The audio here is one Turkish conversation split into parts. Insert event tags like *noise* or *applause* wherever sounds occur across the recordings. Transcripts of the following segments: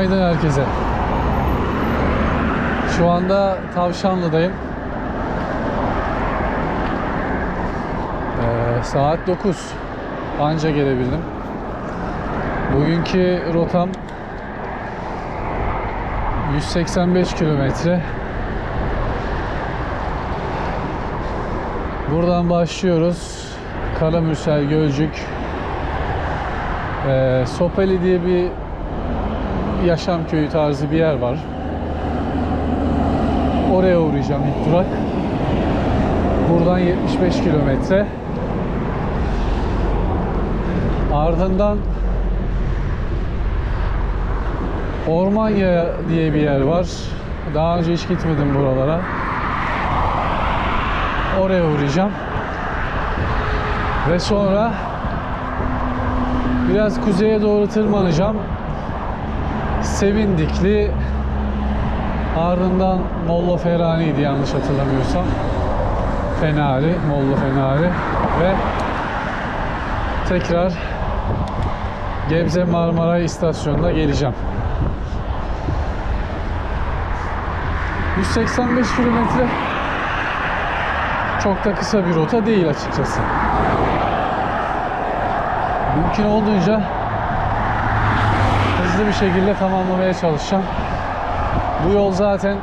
Günaydın herkese. Şu anda Tavşanlı'dayım. Ee, saat 9. Anca gelebildim. Bugünkü rotam 185 kilometre. Buradan başlıyoruz. Karamürsel, Gölcük. Ee, Sopeli diye bir yaşam köyü tarzı bir yer var. Oraya uğrayacağım ilk durak. Buradan 75 kilometre. Ardından Ormanya diye bir yer var. Daha önce hiç gitmedim buralara. Oraya uğrayacağım. Ve sonra biraz kuzeye doğru tırmanacağım. Sevindikli ardından Molla Ferani'ydi yanlış hatırlamıyorsam. Fenari, Molla Fenari ve tekrar Gebze Marmaray istasyonuna geleceğim. 185 kilometre çok da kısa bir rota değil açıkçası. Mümkün olduğunca hızlı bir şekilde tamamlamaya çalışacağım. Bu yol zaten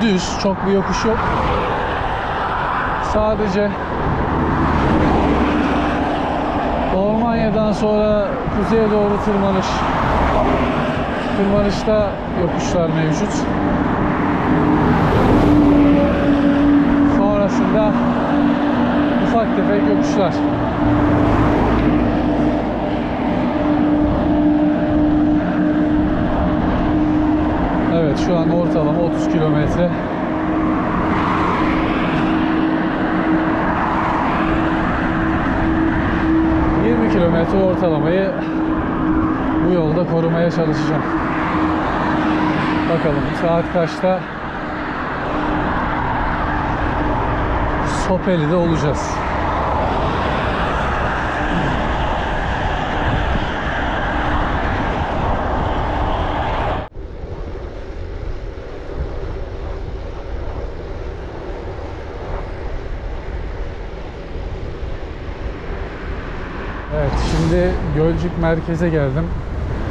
düz, çok bir yokuş yok. Sadece Ormanya'dan sonra kuzeye doğru tırmanış. Tırmanışta yokuşlar mevcut. Sonrasında ufak tefek yokuşlar. Evet şu an ortalama 30 kilometre. ...20 kilometre ortalamayı... ...bu yolda korumaya çalışacağım. Bakalım saat kaçta... ...Sopeli'de olacağız. Evet şimdi Gölcük merkeze geldim.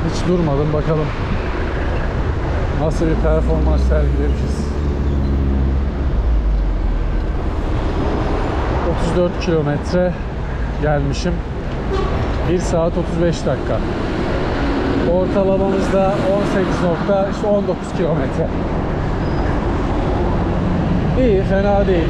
Hiç durmadım bakalım. Nasıl bir performans sergilemişiz. 34 kilometre gelmişim. 1 saat 35 dakika. Ortalamamız da 18 nokta işte 19 kilometre. İyi, fena değil.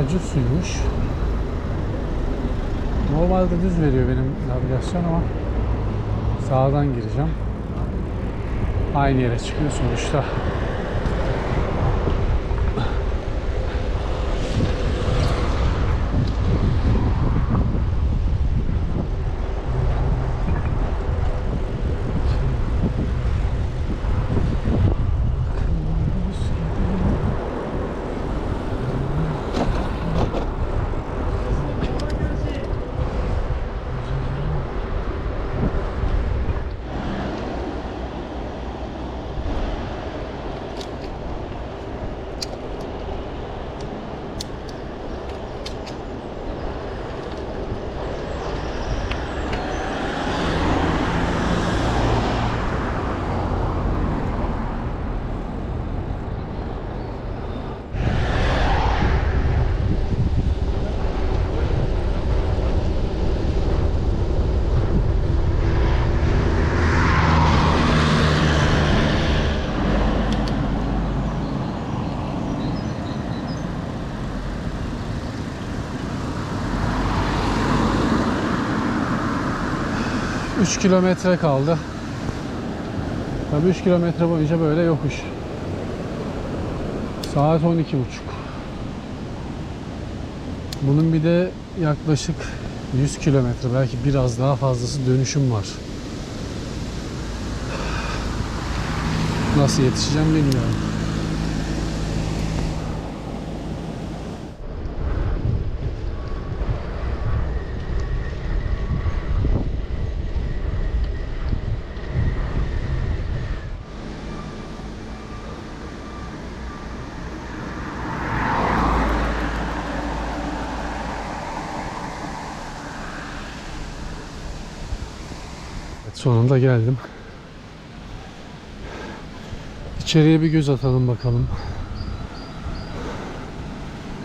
Acı suymuş. Normalde düz veriyor benim navigasyon ama sağdan gireceğim. Aynı yere çıkıyor sonuçta. 3 kilometre kaldı. Tabii 3 kilometre boyunca böyle yokuş. Saat 12.30. Bunun bir de yaklaşık 100 kilometre belki biraz daha fazlası dönüşüm var. Nasıl yetişeceğim bilmiyorum. Evet, sonunda geldim. İçeriye bir göz atalım bakalım.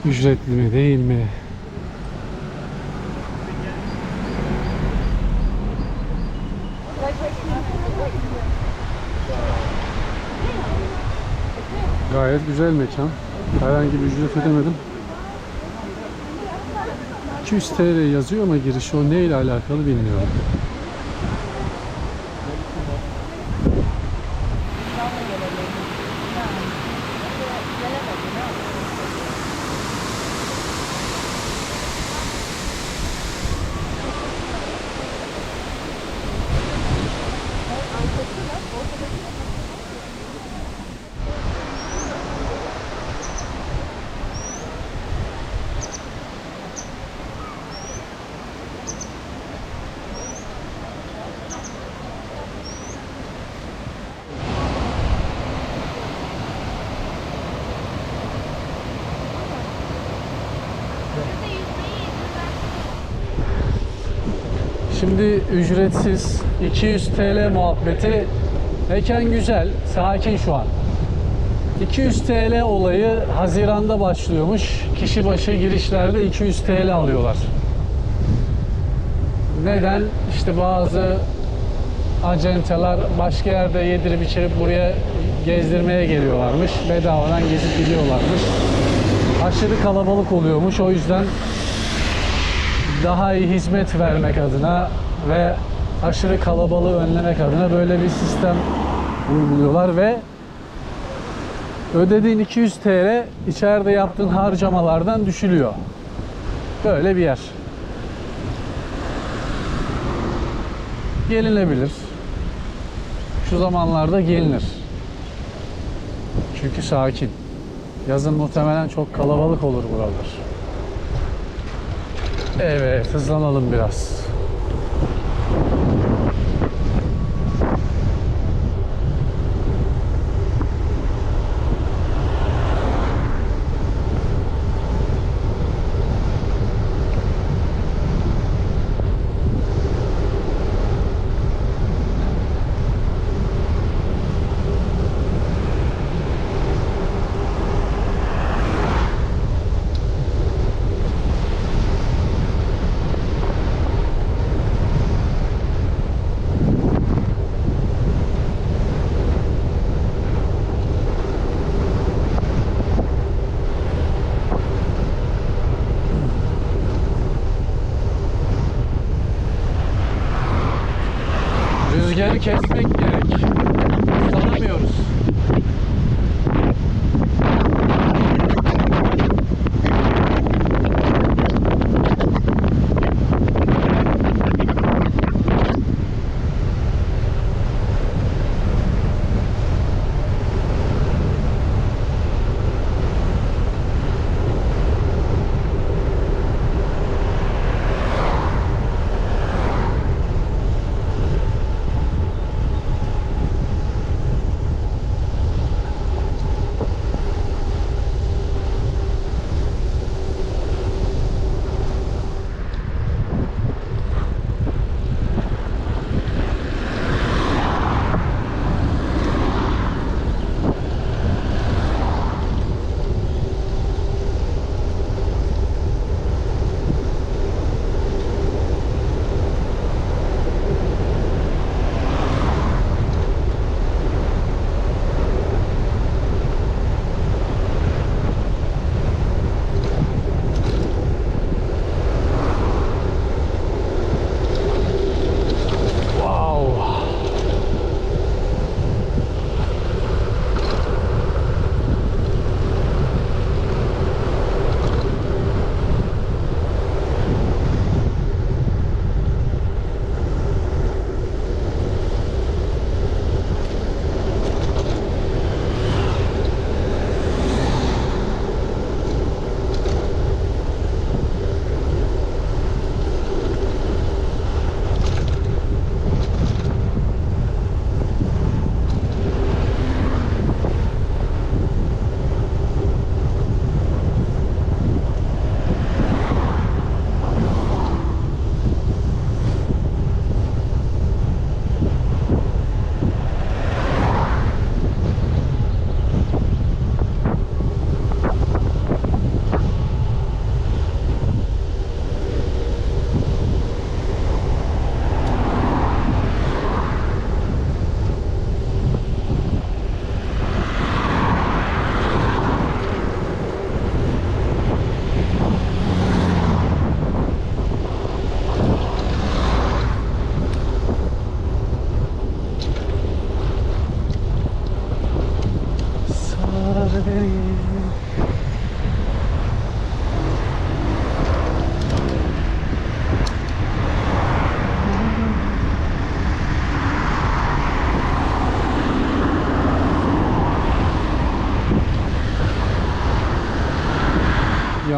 Ücretli mi değil mi? Gayet güzel mekan. Herhangi bir ücret ödemedim. 200 TL yazıyor ama girişi o neyle alakalı bilmiyorum. Şimdi ücretsiz 200 TL muhabbeti mekan güzel, sakin şu an. 200 TL olayı Haziran'da başlıyormuş. Kişi başı girişlerde 200 TL alıyorlar. Neden? İşte bazı acenteler başka yerde yedirip içirip buraya gezdirmeye geliyorlarmış. Bedavadan gezip gidiyorlarmış. Aşırı kalabalık oluyormuş. O yüzden daha iyi hizmet vermek adına ve aşırı kalabalığı önlemek adına böyle bir sistem uyguluyorlar ve ödediğin 200 TL içeride yaptığın harcamalardan düşülüyor. Böyle bir yer. Gelinebilir. Şu zamanlarda gelinir. Çünkü sakin. Yazın muhtemelen çok kalabalık olur buralar. Evet, hızlanalım biraz.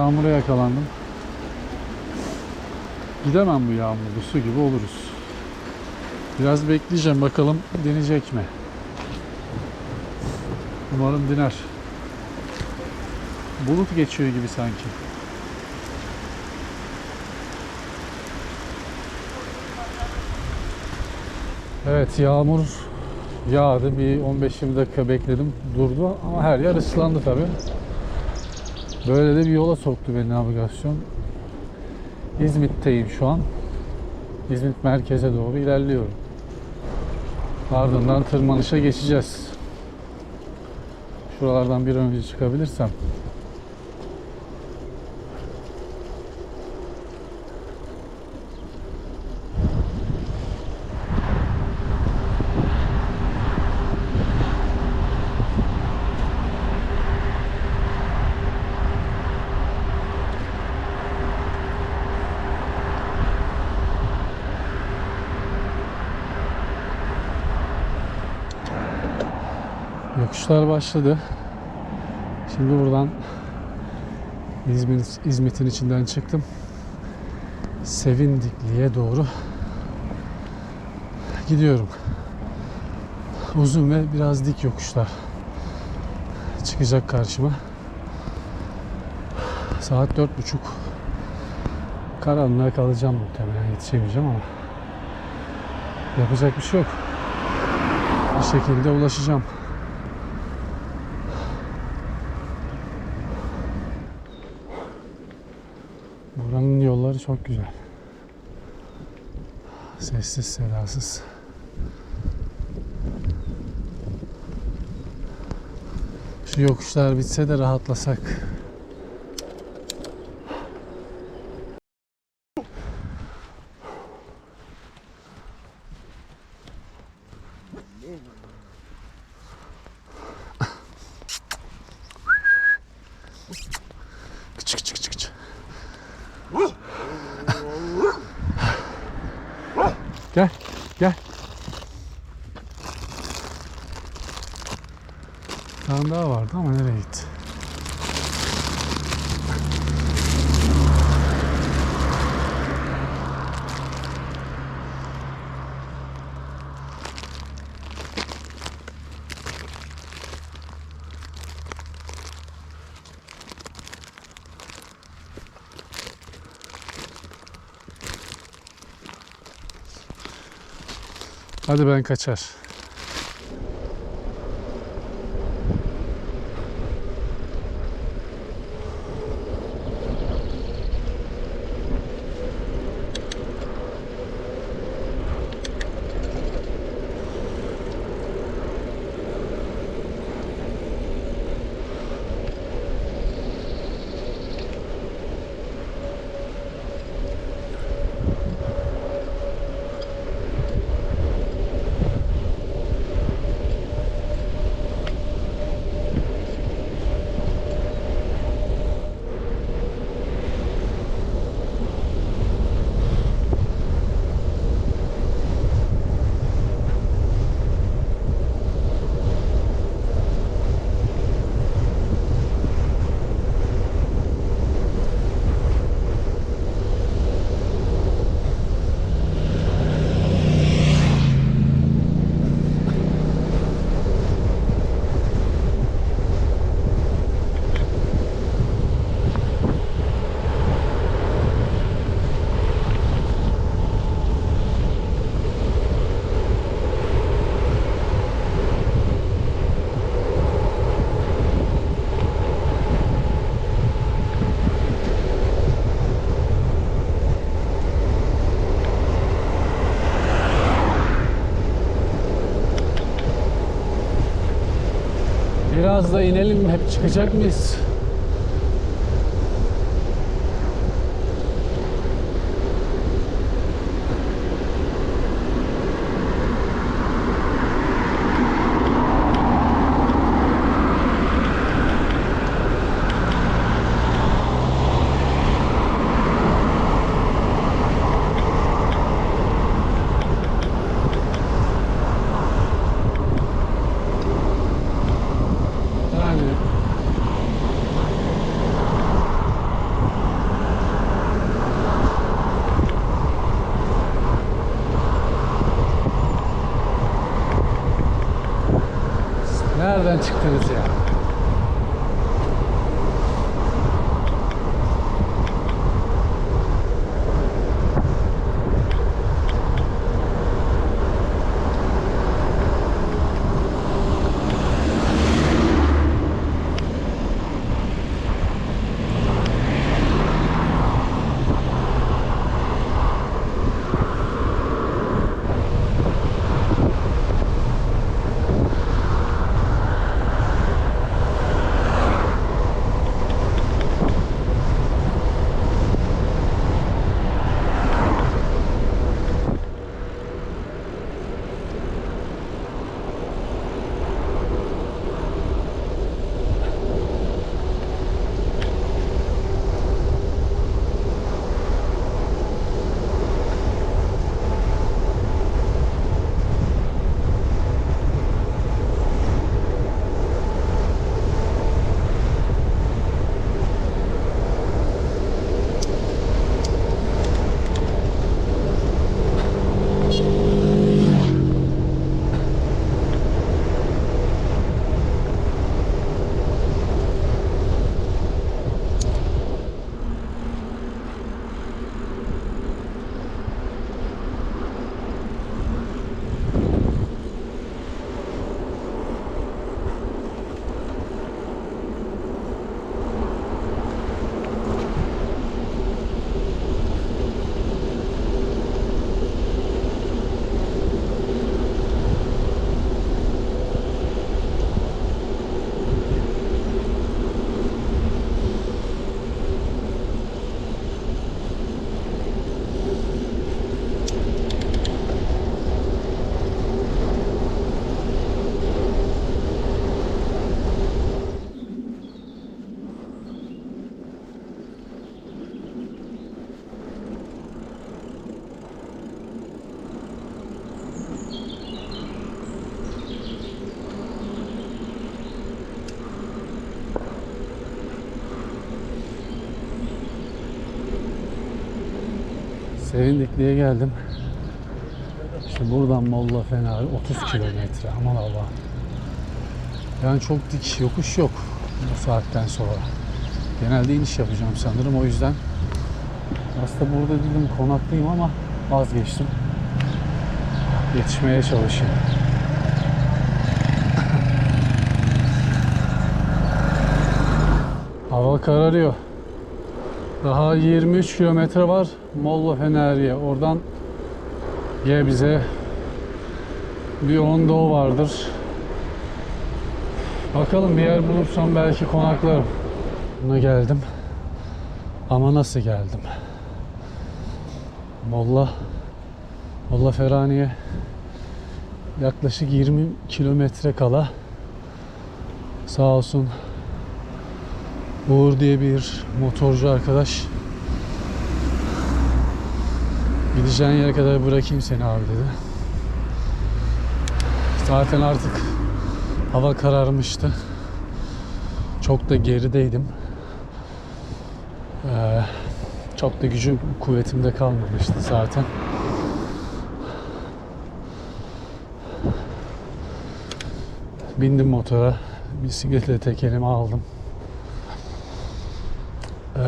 Yağmura yakalandım. Gidemem bu yağmurda. Su gibi oluruz. Biraz bekleyeceğim bakalım dinecek mi? Umarım diner. Bulut geçiyor gibi sanki. Evet yağmur yağdı. Bir 15-20 dakika bekledim. Durdu ama her yer ıslandı tabi. Böyle de bir yola soktu beni navigasyon. İzmit'teyim şu an. İzmit merkeze doğru ilerliyorum. Ardından tırmanışa geçeceğiz. Şuralardan bir önce çıkabilirsem. Yokuşlar başladı. Şimdi buradan İzmit, İzmit'in içinden çıktım. Sevindikli'ye doğru gidiyorum. Uzun ve biraz dik yokuşlar çıkacak karşıma. Saat dört buçuk. Karanlığa kalacağım muhtemelen yetişemeyeceğim ama yapacak bir şey yok. Bir şekilde ulaşacağım. Çok güzel. Sessiz sedasız. Şu yokuşlar bitse de rahatlasak. Hadi ben kaçar. Biraz da inelim hep çıkacak mıyız? Sevindikli'ye geldim. İşte buradan Molla Fener 30 kilometre. Aman Allah'ım. Yani çok dik yokuş yok bu saatten sonra. Genelde iniş yapacağım sanırım o yüzden. Aslında burada dedim konaklayayım ama vazgeçtim. Yetişmeye çalışayım. *laughs* Hava kararıyor. Daha 23 kilometre var Molla Feneri'ye. Oradan ya bize bir Ondo vardır. Bakalım bir yer bulursam belki konaklarım. Buna geldim. Ama nasıl geldim? Molla Molla Ferani'ye yaklaşık 20 kilometre kala sağ olsun Uğur diye bir motorcu arkadaş gideceğin yere kadar bırakayım seni abi dedi. Zaten artık hava kararmıştı. Çok da gerideydim. Ee, çok da gücüm kuvvetimde kalmamıştı zaten. Bindim motora. Bisikletle tekerimi aldım. Ee,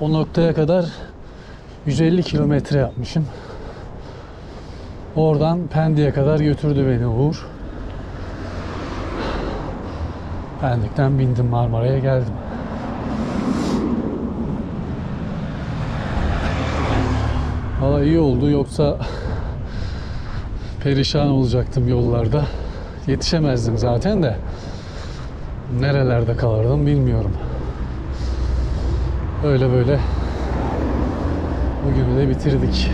o noktaya kadar 150 kilometre yapmışım. Oradan Pendik'e kadar götürdü beni Uğur. Pendik'ten bindim Marmara'ya geldim. Valla iyi oldu yoksa perişan olacaktım yollarda. Yetişemezdim zaten de. Nerelerde kalırdım bilmiyorum. Öyle böyle bugünü de bitirdik.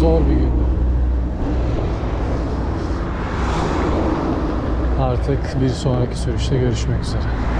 Zor bir gündü. Artık bir sonraki sürüşte görüşmek üzere.